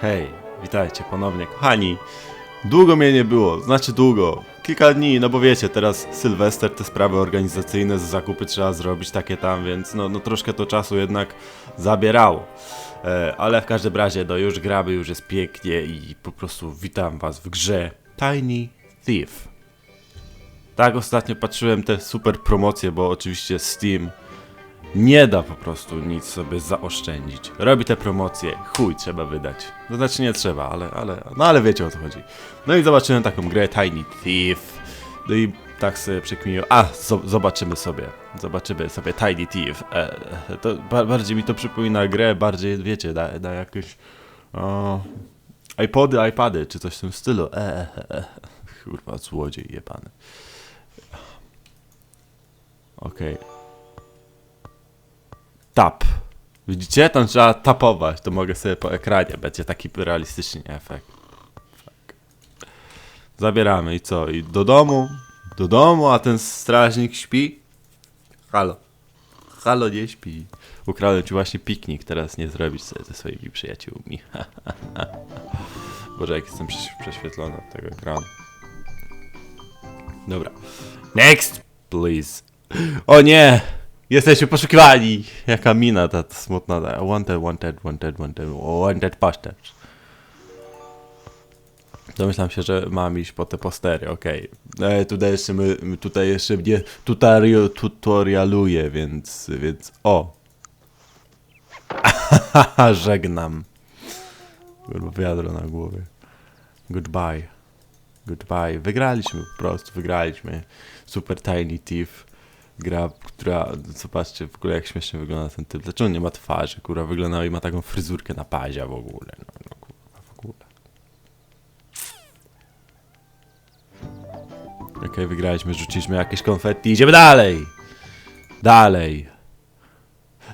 Hej, witajcie ponownie, kochani. Długo mnie nie było, znaczy długo. Kilka dni, no bo wiecie, teraz Sylwester, te sprawy organizacyjne, zakupy trzeba zrobić takie tam, więc no, no troszkę to czasu jednak zabierało. E, ale w każdym razie, no już gramy, już jest pięknie i po prostu witam was w grze Tiny Thief. Tak, ostatnio patrzyłem te super promocje, bo oczywiście Steam nie da po prostu nic sobie zaoszczędzić. Robi te promocje, chuj trzeba wydać. To znaczy nie trzeba, ale, ale, no ale wiecie o co chodzi. No i zobaczyłem taką grę Tiny Thief. No i tak sobie przekminiłem, a zo- zobaczymy sobie, zobaczymy sobie Tiny Thief. E, to ba- bardziej mi to przypomina grę, bardziej wiecie, na, na jakieś o, iPody, iPady, czy coś w tym stylu. E, e, e. Kurwa, złodziej jebany. Okej. Tap. Widzicie? Tam trzeba tapować. To mogę sobie po ekranie. Będzie taki realistyczny efekt. Tak. Zabieramy i co? I do domu? Do domu, a ten strażnik śpi? Halo. Halo, nie śpi. Ukradłem ci właśnie piknik, teraz nie zrobisz sobie ze swoimi przyjaciółmi. Boże, jak jestem prześ- prześwietlony od tego ekranu. Dobra. Next, please. O nie! Jesteśmy poszukiwani! Jaka mina ta, ta smutna. ta. Wanted, wanted, wanted, wanted, wanted postać. Domyślam się, że mam iść po te postery, okej. E, tutaj jeszcze my, tutaj jeszcze mnie tutorial, tutorialuję, więc, więc o. Żegnam. Kurwa, wiadro na głowie. Goodbye. Goodbye. Wygraliśmy po prostu, wygraliśmy. Super Tiny Thief. Gra, która, zobaczcie w ogóle jak śmiesznie wygląda ten typ. Dlaczego on nie ma twarzy, kurwa, wygląda i ma taką fryzurkę na pazia w ogóle. No, no kurwa, w ogóle. Okej, wygraliśmy, rzuciliśmy jakieś konfetti, idziemy dalej! Dalej!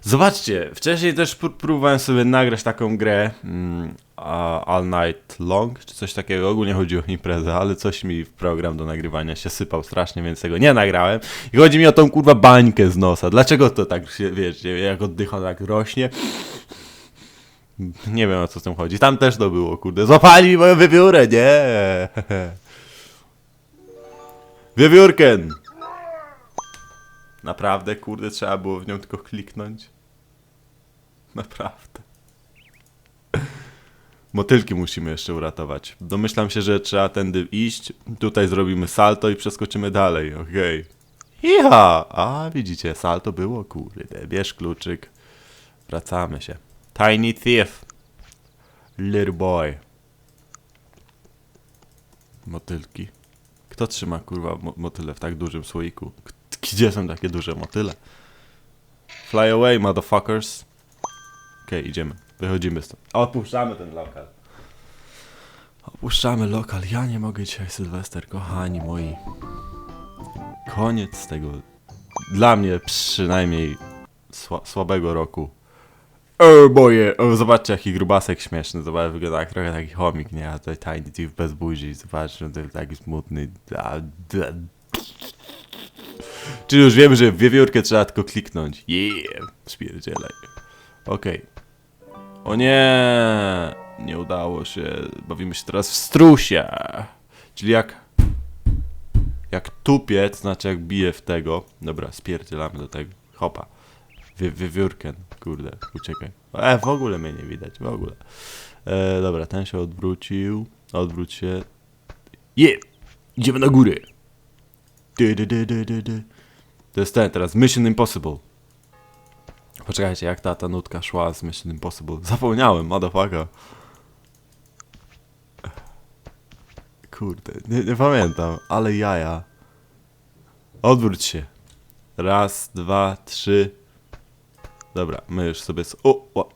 Zobaczcie, wcześniej też pró- próbowałem sobie nagrać taką grę mm, All Night Long, czy coś takiego, ogólnie chodzi o imprezę, ale coś mi w program do nagrywania się sypał strasznie, więc tego nie nagrałem. I chodzi mi o tą kurwa bańkę z nosa. Dlaczego to tak się, wiecie, jak oddycha tak rośnie? Nie wiem o co z tym chodzi. Tam też to było, kurde. Złapali moją wiewiórę, nie! Wiewiórken! Naprawdę, kurde, trzeba było w nią tylko kliknąć. Naprawdę. Motylki musimy jeszcze uratować. Domyślam się, że trzeba tędy iść. Tutaj zrobimy salto i przeskoczymy dalej, okej. Iha! A, widzicie, salto było, kurde. Bierz kluczyk. Wracamy się. Tiny Thief. Little boy. Motylki. Kto trzyma, kurwa, mo- motyle w tak dużym słoiku? K- Gdzie są takie duże motyle? Fly away, motherfuckers. Okej, idziemy. Wychodzimy stąd. Opuszczamy ten lokal. Opuszczamy lokal. Ja nie mogę dzisiaj, Sylwester, kochani moi. Koniec tego. Dla mnie przynajmniej sła słabego roku. O boje! O, zobaczcie jaki grubasek śmieszny. Zobacz, wygląda jak trochę taki chomik, nie? A tutaj Tiny Thief bez buzi. Zobacz, że to jest taki smutny. A, da. Czyli już wiemy, że w wiewiórkę trzeba tylko kliknąć. Yeah! Spierdzielaj. Okej. O nie! Nie udało się. Bawimy się teraz w strusia. Czyli jak... Jak tupiec, znaczy jak bije w tego. Dobra, spierdzielamy do tego. Hopa. Wiewiórkę. Kurde, uciekaj. E, w ogóle mnie nie widać, w ogóle. E, dobra, ten się odwrócił. Odwróć się. Je! Idziemy na górę. To jest ten, teraz Mission Impossible. Poczekajcie, jak ta, ta nutka szła z Mission Impossible. Zapomniałem, motherfucker. Kurde, nie, nie pamiętam, ale jaja. Odwróć się. Raz, dwa, trzy. Dobra, my już sobie... s- O, o.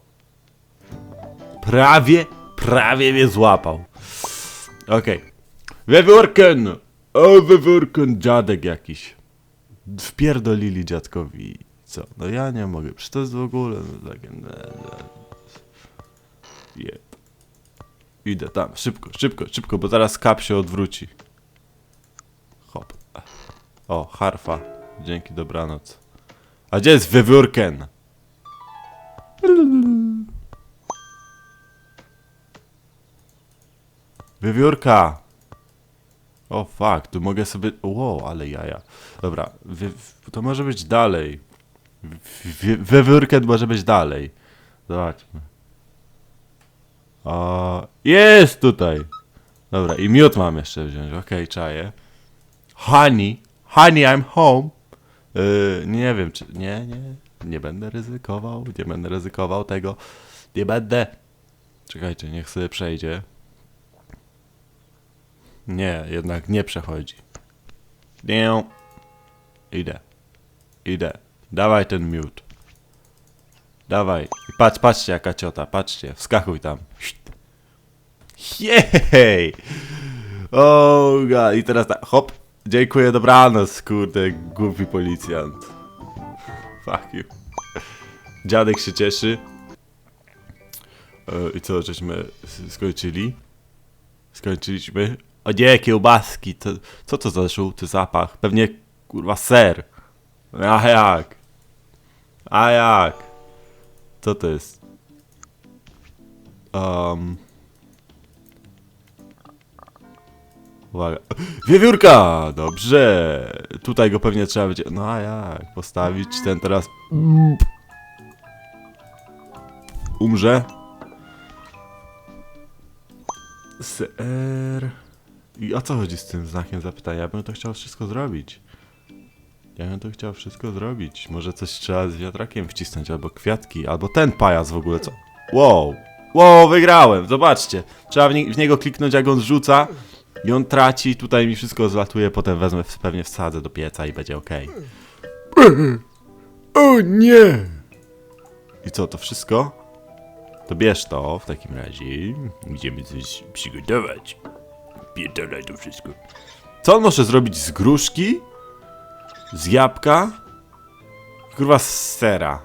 Prawie, prawie mnie złapał. Okej. Wiewiórken! O, wiewiórken, dziadek jakiś. Wpierdolili dziadkowi. Co? No ja nie mogę. Przecież to w ogóle no, takie... Jeb. Idę tam, szybko, szybko, szybko, bo zaraz kap się odwróci. Hop. O, harfa. Dzięki, dobranoc. A gdzie jest wiewiórken? Wiewiórka! O fuck, tu mogę sobie... Wow, ale jaja. Dobra, wy... to może być dalej. Wiewiórkę może być dalej. Zobaczmy. O, jest tutaj! Dobra, i miód mam jeszcze wziąć, okej, czaję. Honey, honey, I'm home. Yy, nie wiem, czy... Nie, nie, nie będę ryzykował, nie będę ryzykował tego. Nie będę. Czekajcie, niech sobie przejdzie. Nie, jednak nie przechodzi. Nie. Idę. Idę. Dawaj ten miód. Dawaj. I patrz, patrzcie jaka ciota, patrzcie. Wskakuj tam. Jej! O god. I teraz tak, hop. Dziękuję, dobranoc, kurde, głupi policjant. Fuck you. Dziadek się cieszy. E, I co, żeśmy skończyli? Skończyliśmy. O nie, kiełbaski. To, co to za żółty zapach? Pewnie, kurwa, ser. A jak? A jak? Co to jest? Um. Uwaga. Wiewiórka! Dobrze. Tutaj go pewnie trzeba będzie... No a jak? Postawić ten teraz... Umrze. Ser... I o co chodzi z tym znakiem zapytania? Ja bym to chciał wszystko zrobić. Ja bym to chciał wszystko zrobić. Może coś trzeba z wiatrakiem wcisnąć, albo kwiatki, albo ten pajac w ogóle, co? Wow! Wow, wygrałem! Zobaczcie! Trzeba w, nie w niego kliknąć, jak on rzuca i on traci, tutaj mi wszystko zlatuje, potem wezmę, w- pewnie wsadzę do pieca i będzie ok. O nie! I co, to wszystko? To bierz to w takim razie. Idziemy coś przygotować. Pierdolę to wszystko. Co on może zrobić z gruszki? Z jabłka? Kurwa z sera.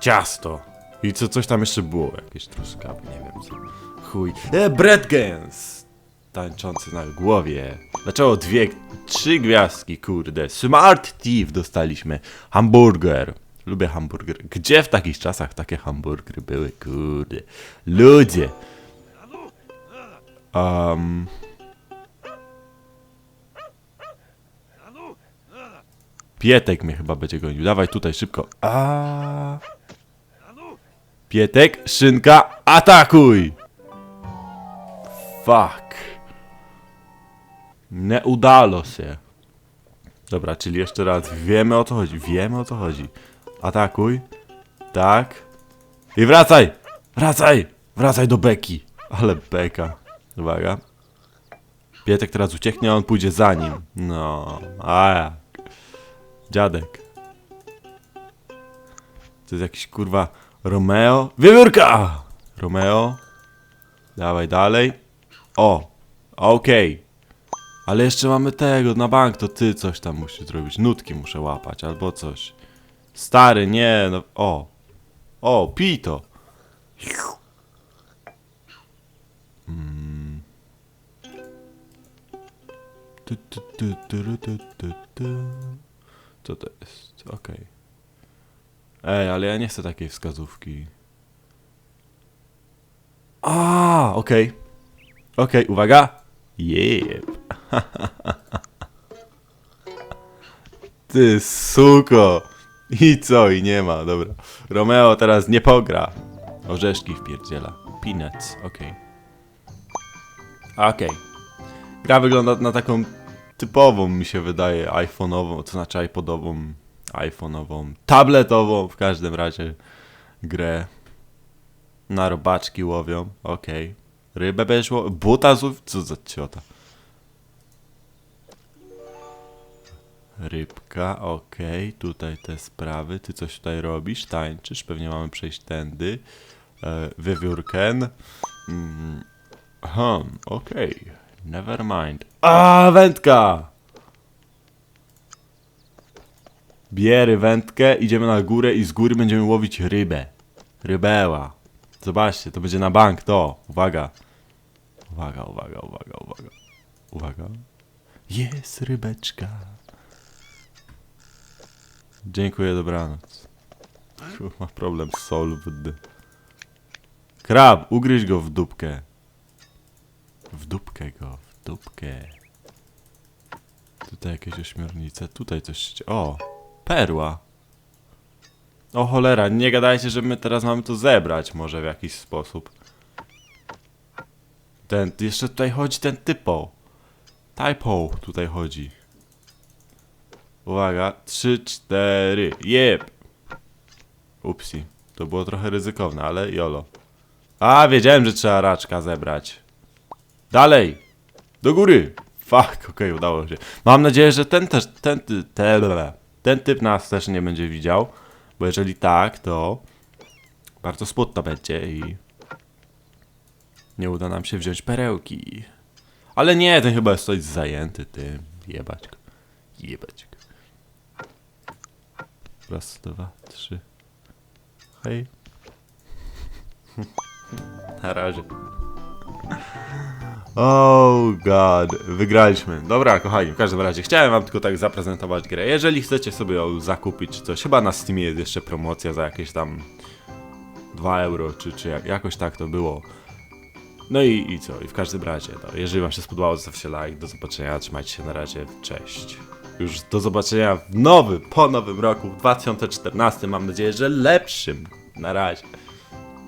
Ciasto. I co, coś tam jeszcze było? Jakieś truskawy, nie wiem co. Chuj. E, Bredgens! Tańczący na głowie. Dlaczego dwie, trzy gwiazdki, kurde. Smart Thief dostaliśmy. Hamburger. Lubię hamburger. Gdzie w takich czasach takie hamburgery były, kurde. Ludzie. Um, Pietek mnie chyba będzie gonił. Dawaj tutaj szybko. A. Pietek, szynka, atakuj! Fuck. Nie udało się. Dobra, czyli jeszcze raz. Wiemy o co chodzi. Wiemy o co chodzi. Atakuj. Tak. I wracaj! Wracaj! Wracaj do beki. Ale beka. Uwaga. Pietek teraz ucieknie, a on pójdzie za nim. No, a jak? Dziadek. To jest jakiś kurwa Romeo. Wiewiórka! Romeo. Dawaj dalej. O! Okej. Ale jeszcze mamy tego na bank, to ty coś tam musisz zrobić. Nutki muszę łapać albo coś. Stary, nie, no. O! O, pij to! Mm. Tu, tu, tu, tu, tu, tu, tu. Co to jest? Okej. Ej, ale ja nie chcę takiej wskazówki. A, okej. Okej, uwaga. Jep. Ty suko. I co? I nie ma, dobra. Romeo teraz nie pogra. Orzeszki wpierdziela. Peanuts, okej. Okej. Gra wygląda na taką typową, mi się wydaje, iPhone'ową, to znaczy iPodową, iPhone'ową, tabletową w każdym razie grę. Na robaczki łowią, okej. Rybę będziesz łowił? Buta złów? Co za ciota? Rybka, okej, tutaj te sprawy, ty coś tutaj robisz, tańczysz, pewnie mamy przejść tędy. E, wiewiórken. Mm, hmm, okej, never mind. A, wędka! Biery wędkę, idziemy na górę i z góry będziemy łowić rybę. Rybeła. Zobaczcie, to będzie na bank, to. Uwaga. Uwaga, uwaga, uwaga, uwaga. Uwaga. Jest rybeczka. Dziękuję, dobranoc. Ma problem solved. Krab, ugryź go w dupkę. W dupkę go, w dupkę. Tutaj jakieś ośmiornice, tutaj coś... się- O! Perła! O cholera, nie gadajcie, że my teraz mamy to zebrać może w jakiś sposób. Ten, jeszcze tutaj chodzi ten typo. Typo tutaj chodzi. Uwaga, trzy, cztery, jeb! Upsi, to było trochę ryzykowne, ale jolo. A, wiedziałem, że trzeba raczka zebrać. Dalej! Do góry! Fuck, okej, udało się. Mam nadzieję, że ten też, ten, ty- te, ten typ nas też nie będzie widział, bo jeżeli tak, to bardzo smutno będzie i nie uda nam się wziąć perełki. Ale nie, ten chyba jest coś zajęty tym. Jebać go. Jebać go. Raz, dwa, trzy. Hej. Na razie. Oh god, wygraliśmy. Dobra, kochani, w każdym razie chciałem wam tylko tak zaprezentować grę. Jeżeli chcecie sobie ją zakupić czy coś, chyba na Steamie jest jeszcze promocja za jakieś tam 2 euro, czy, czy jak, jakoś tak to było. No i, i co? I w każdym razie, no, jeżeli wam się spodobało, zostawcie like, do zobaczenia, trzymajcie się na razie, cześć. Już do zobaczenia w nowym, po nowym roku, w 2014, mam nadzieję, że lepszym. Na razie.